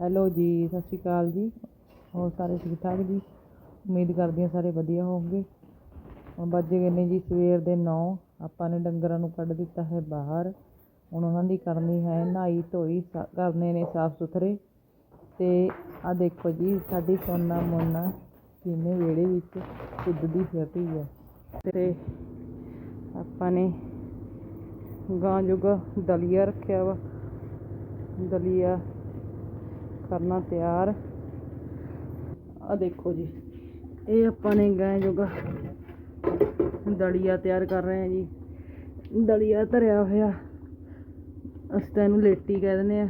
Hello ਜੀ, ਸਤਿ ਸ਼੍ਰੀ ਅਕਾਲ ਜੀ। ਹੋਰ ਸਾਰੇ ਠੀਕ ਠਾਕ ਜੀ? ਉਮੀਦ ਕਰਦੀ ਹਾਂ ਸਾਰੇ ਵਧੀਆ ਹੋਵੋਗੇ। ਹੁਣ ਵੱਜ ਗਏ ਨੇ ਜੀ ਸਵੇਰ ਦੇ 9 ਆਪਾਂ ਨੇ ਡੰਗਰਾਂ ਨੂੰ ਕੱਢ ਦਿੱਤਾ ਹੈ ਬਾਹਰ। ਹੁਣ ਉਹਨਾਂ ਦੀ ਕਰਨੀ ਹੈ ਨਹਾਈ ਧੋਈ, ਸਾ- ਕਰਨੇ ਨੇ ਸਾਫ਼ ਸੁਥਰੇ। ਤੇ ਆ ਦੇਖੋ ਜੀ, ਸਾਡੀ ਸੋਨਾ ਮੋਨਾ ਕਿਵੇਂ ਵਿਹੜੇ ਵਿੱਚ ਕੁੱਦਦੀ ਫਿਰਦੀ ਹੈ। ਤੇ ਆਪਾਂ ਨੇ ਗਾਂ ਜੁਗਾ ਦਲੀਆ ਰੱਖਿਆ ਵਾ। ਦਲੀਆ ਕਰਨਾ ਤਿਆਰ। ਆ ਦੇਖੋ ਜੀ, ਇਹ ਆਪਾਂ ਨੇ ਗਾਂ ਜੋਗਾ ਦਲੀਆ ਤਿਆਰ ਕਰ ਰਹੇ ਹਾਂ ਜੀ। ਦਲੀਆ ਧਰਿਆ ਹੋਇਆ। ਅਸੀਂ ਤਾਂ ਇਹਨੂੰ ਲੇਟੀ ਕਹਿ ਦਿੰਦੇ ਆ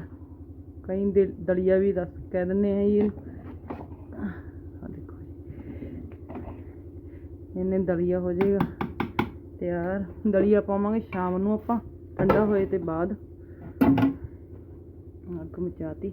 ਕਈ ਦੇ- ਦਲੀਆ ਵੀ ਦੱਸ ਕਹਿ ਦਿੰਦੇ ਆ ਜੀ। ਆ ਦੇਖੋ ਜੀ। ਇਹਨੇ ਦਲੀਆ ਹੋ ਜਾਏਗਾ। ਤਿਆਰ। ਦਲੀਆ ਪਾਵਾਂਗੇ ਸ਼ਾਮ ਨੂੰ ਆਪਾਂ। ਠੰਡਾ ਹੋਏ ਤੇ ਬਾਅਦ। ਅੱਗ ਮਚਾਤੀ।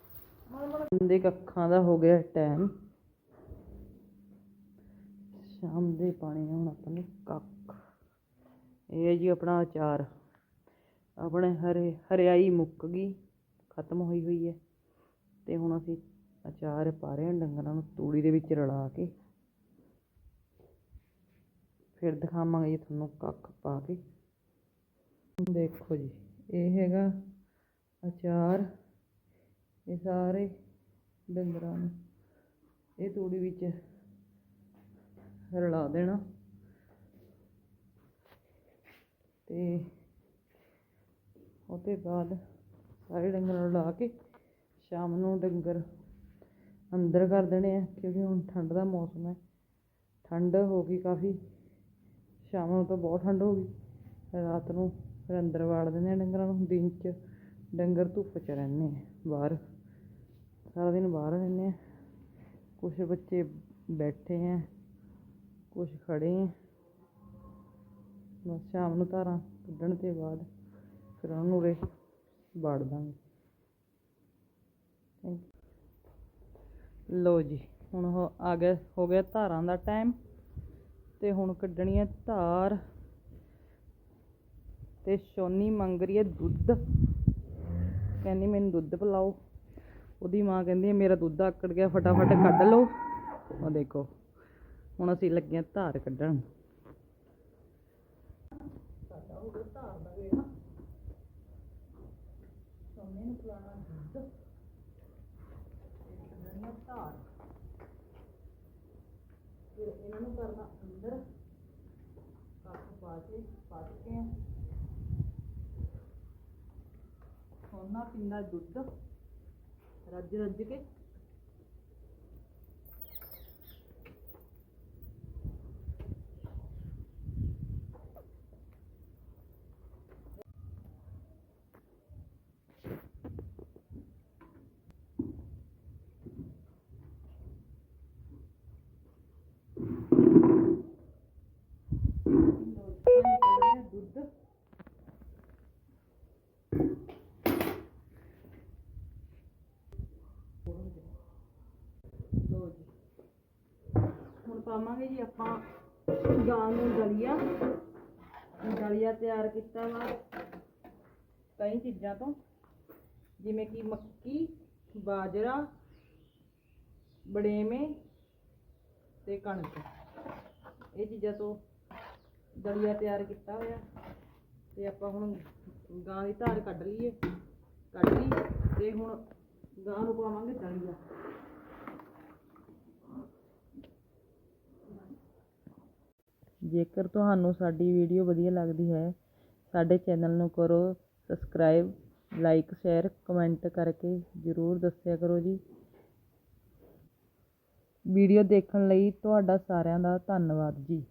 ਦੇ ਕੱਖਾਂ ਦਾ ਹੋ ਗਿਆ ਟਾਈਮ ਸ਼ਾਮ ਦੇ ਪਾਣੀ ਹੁਣ ਆਪਾਂ ਨੇ ਕੱਖ। ਇਹ ਹੈ ਜੀ ਆਪਣਾ ਅਚਾਰ ਆਪਣੇ ਹਰੇ, ਹਰਿਆਈ ਮੁੱਕ ਗਈ, ਖਤਮ ਹੋਈ ਹੋਈ ਹੈ। ਤੇ ਹੁਣ ਅਸੀਂ ਅਚਾਰ ਪਾ ਰਹੇ ਹਾਂ ਡੰਗਰਾਂ ਨੂੰ ਤੂੜੀ ਦੇ ਵਿੱਚ ਰਲਾ ਕੇ। ਫਿਰ ਦਿਖਾਵਾਂਗੇ ਜੀ ਤੁਹਾਨੂੰ ਕੱਖ ਪਾ ਕੇ। ਦੇਖੋ ਜੀ, ਇਹ ਹੈਗਾ ਅਚਾਰ ਇਹ ਸਾਰੇ ਡੰਗਰਾਂ ਨੂੰ ਇਹ ਤੂੜੀ ਵਿੱਚ ਰਲਾ ਦੇਣਾ। ਤੇ ਉਹਦੇ ਬਾਅਦ ਸਾਰੇ ਡੰਗਰਾਂ ਨੂੰ ਲਾ ਕੇ ਸ਼ਾਮ ਨੂੰ ਡੰਗਰ ਅੰਦਰ ਕਰ ਦੇਣੇ ਆ, ਕਿਉਂਕਿ ਹੁਣ ਠੰਡ ਦਾ ਮੌਸਮ ਹੈ। ਠੰਡ ਹੋ ਗਈ ਕਾਫੀ। ਸ਼ਾਮ ਨੂੰ ਤਾਂ ਬਹੁਤ ਠੰਡ ਹੋ ਗਈ। ਰਾਤ ਨੂੰ ਫਿਰ ਅੰਦਰ ਵਾੜ ਦਿੰਦੇ ਆ ਡੰਗਰਾਂ ਨੂੰ। ਦਿਨ 'ਚ ਡੰਗਰ ਧੁੱਪ 'ਚ ਰਹਿੰਦੇ ਆ ਬਾਹਰ। ਸਾਰਾ ਦਿਨ ਬਾਹਰ ਰਹਿੰਦੇ ਆ ਕੁਛ ਬੱਚੇ ਬੈਠੇ ਆ ਕੁਛ ਖੜੇ ਆ ਬਸ ਸ਼ਾਮ ਨੂੰ ਧਾਰਾਂ ਕੱਢਣ ਤੋਂ ਬਾਅਦ ਫਿਰ ਉਹਨਾਂ ਨੂੰ ਉਰੇ ਵਾੜ ਦਾਂਗੇ। ਥੈਂਕ ਲੋ ਜੀ, ਹੁਣ ਉਹ ਆ ਗਿਆ, ਹੋ ਗਿਆ ਧਾਰਾਂ ਦਾ ਟਾਈਮ ਤੇ ਹੁਣ ਕੱਢਣੀ ਹੈ ਧਾਰ ਤੇ ਸੋਨੀ ਮੰਗ ਰਹੀ ਹੈ ਦੁੱਧ। ਕਹਿੰਦੀ ਮੈਨੂੰ ਦੁੱਧ ਪਿਲਾਓ। ਉਹਦੀ ਮਾਂ ਕਹਿੰਦੀ ਹੈ, ਮੇਰਾ ਦੁੱਧ ਆਕੜ ਗਿਆ, ਫਟਾਫਟ ਕੱਢ ਲਓ। ਉਹ ਦੇਖੋ, ਹੁਣ ਅਸੀਂ ਲੱਗੇ ਹਾਂ ਧਾਰ ਕੱਢਣ। ਇਹਨਾਂ ਨੂੰ ਕਰਨਾ ਅੰਦਰ ਕੱਪ ਪਾ ਕੇ ਪਾ ਚੁੱਕੇ ਸੋਨਾ ਪੀਂਦਾ ਦੁੱਧ। রাজ্য রাজ্যকে ਲਓ ਜੀ ਹੁਣ ਪਾਵਾਂਗੇ ਜੀ ਆਪਾਂ ਗਾਂ ਨੂੰ ਦਲੀਆ। ਦਲੀਆ ਤਿਆਰ ਕੀਤਾ ਵਾ ਕਈ ਚੀਜ਼ਾਂ ਤੋਂ, ਜਿਵੇਂ ਕਿ ਮੱਕੀ, ਬਾਜਰਾ, ਬੜੇਵੇਂ ਤੇ ਕਣਕ। ਇਹ ਚੀਜ਼ਾਂ ਤੋਂ ਦਲੀਆ ਤਿਆਰ ਕੀਤਾ ਹੋਇਆ। ਤੇ ਆਪਾਂ ਹੁਣ ਗਾਂ ਦੀ ਧਾਰ ਕੱਢ ਲਈਏ। ਕੱਢ ਲਈ ਤੇ ਹੁਣ ਗਾਂ ਨੂੰ ਪਾਵਾਂਗੇ ਦਲੀਆ ਜੇਕਰ ਤੁਹਾਨੂੰ ਸਾਡੀ ਵੀਡੀਓ ਵਧੀਆ ਲੱਗਦੀ ਹੈ, ਸਾਡੇ ਚੈਨਲ ਨੂੰ ਕਰੋ ਸਬਸਕ੍ਰਾਈਬ, ਲਾਈਕ, ਸ਼ੇਅਰ, ਕਮੈਂਟ ਕਰਕੇ ਜ਼ਰੂਰ ਦੱਸਿਆ ਕਰੋ ਜੀ। ਵੀਡੀਓ ਦੇਖਣ ਲਈ ਤੁਹਾਡਾ ਸਾਰਿਆਂ ਦਾ ਧੰਨਵਾਦ ਜੀ।